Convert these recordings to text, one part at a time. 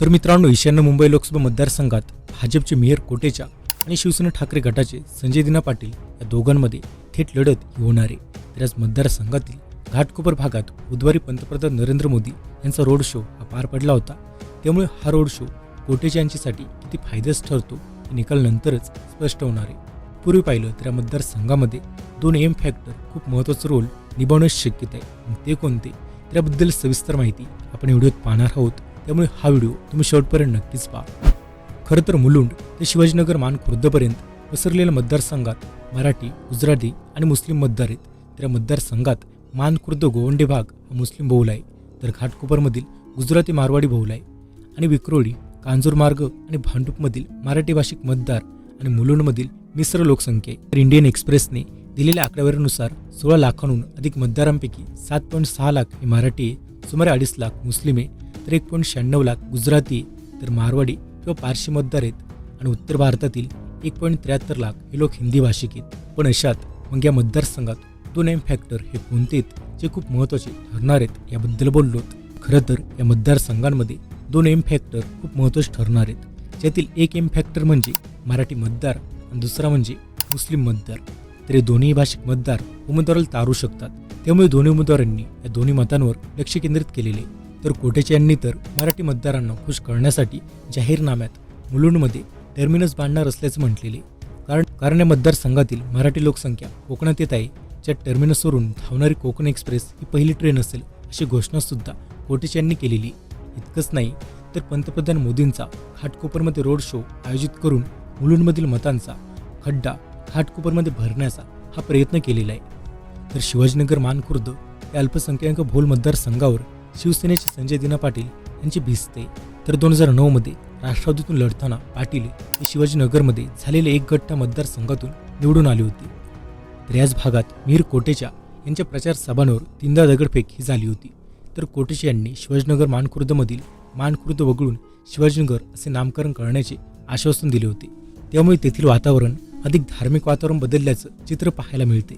तर मित्रांनो ईशान्य मुंबई लोकसभा मतदारसंघात भाजपचे मेयर कोटेचा आणि शिवसेना ठाकरे गटाचे संजय दिना पाटील या दोघांमध्ये थेट लढत ही होणार आहे. तर आज मतदारसंघातील घाटकोपर भागात बुधवारी पंतप्रधान नरेंद्र मोदी यांचा रोड शो हा पार पडला होता. त्यामुळे हा रोड शो कोटेचा यांच्यासाठी किती फायद्याच ठरतो हे निकाल नंतरच स्पष्ट होणार आहे. पूर्वी पाहिलं तर या मतदारसंघामध्ये दोन एम फॅक्टर खूप महत्त्वाचा रोल निभावण्याची शक्यता आहे. ते कोणते? त्याबद्दल सविस्तर माहिती आपण व्हिडिओत पाहणार आहोत. त्यामुळे हा व्हिडिओ तुम्ही शेवटपर्यंत नक्कीच पहा. खरं तर मुलुंड ते शिवाजीनगर मान खुर्दपर्यंत पसरलेल्या मतदारसंघात मराठी गुजराती आणि मुस्लिम मतदार आहेत. तर या मतदारसंघात मानखुर्द गोवंडे भाग हा मुस्लिम बहुल आहे. तर घाटकोपरमधील गुजराती मारवाडी बहुल आहे. आणि विक्रोळी कांजूर मार्ग आणि भांडूपमधील मराठी भाषिक मतदार आणि मुलुंडमधील मिश्र लोकसंख्या तर इंडियन एक्सप्रेसने दिलेल्या आकडेवारीनुसार सोळा लाखांहून अधिक मतदारांपैकी सात पॉईंट सहा लाख हे मराठी आहे. सुमारे अडीच लाख मुस्लिम आहे. तर एक पॉईंट शहाण्णव लाख गुजराती तर मारवाडी किंवा पारशी मतदार आहेत. आणि उत्तर भारतातील एक पॉईंट त्र्याहत्तर लाख हे लोक हिंदी भाषिक आहेत. पण अशात मग या मतदारसंघात दोन एम फॅक्टर हे कोणते आहेत जे खूप महत्त्वाचे ठरणार आहेत याबद्दल बोललो खरं तर या मतदारसंघांमध्ये दोन एम फॅक्टर खूप महत्त्वाचे ठरणार आहेत. ज्यातील एक एम फॅक्टर म्हणजे मराठी मतदार आणि दुसरा म्हणजे मुस्लिम मतदार. तर हे दोन्ही भाषिक मतदार उमेदवाराला तारू शकतात. त्यामुळे दोन्ही उमेदवारांनी या दोन्ही मतांवर लक्ष केंद्रित केलेले आहे. तर कोटेचे यांनी तर मराठी मतदारांना खुश करण्यासाठी जाहीरनाम्यात मुलुंडमध्ये टर्मिनस बांधणार असल्याचं म्हटलेले. कारण कारण या मतदारसंघातील मराठी लोकसंख्या कोकणात येत आहे. ज्या टर्मिनसवरून धावणारी कोकण एक्सप्रेस ही पहिली ट्रेन असेल अशी घोषणासुद्धा कोटेचे कोटेच यांनी केलेली. इतकंच नाही तर पंतप्रधान मोदींचा घाटकोपरमध्ये रोड शो आयोजित करून मुलुंडमधील मतांचा खड्डा घाटकोपरमध्ये भरण्याचा हा प्रयत्न केलेला आहे. तर शिवाजीनगर मानखुर्द या अल्पसंख्याक भोल मतदारसंघावर शिवसेनेचे संजय दिना पाटील यांची भिजते तर दोन हजार नऊमध्ये राष्ट्रवादीतून लढताना पाटील हे शिवाजीनगरमध्ये झालेले एक गट्टा मतदारसंघातून निवडून आले होते. तर याच भागात मीर कोटेचा यांच्या प्रचार सभांवर तीनदा दगडफेक ही झाली होती. तर कोटेचे यांनी शिवाजीनगर मानखुर्दमधील मानखुर्द वगळून शिवाजीनगर असे नामकरण करण्याचे आश्वासन दिले होते. त्यामुळे तेथील वातावरण अधिक धार्मिक वातावरण बदलल्याचं चित्र पाहायला मिळते.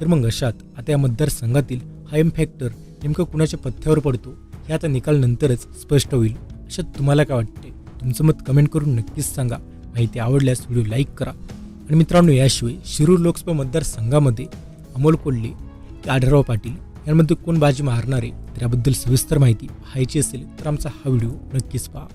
तर मग अशात आता या मतदारसंघातील हा एम फॅक्टर नेमकं कुणाच्या पथ्यावर पडतो हे आता निकाल नंतरच स्पष्ट होईल. अशात तुम्हाला काय वाटते तुमचं मत कमेंट करून नक्कीच सांगा. माहिती आवडल्यास व्हिडिओ लाईक करा. आणि मित्रांनो याशिवाय शिरूर लोकसभा मतदारसंघामध्ये अमोल कोल्हे ते आढळराव पाटील यांमध्ये कोण बाजी मारणार आहे? त्याबद्दल सविस्तर माहिती पाहायची असेल तर आमचा हा व्हिडिओ नक्कीच पहा.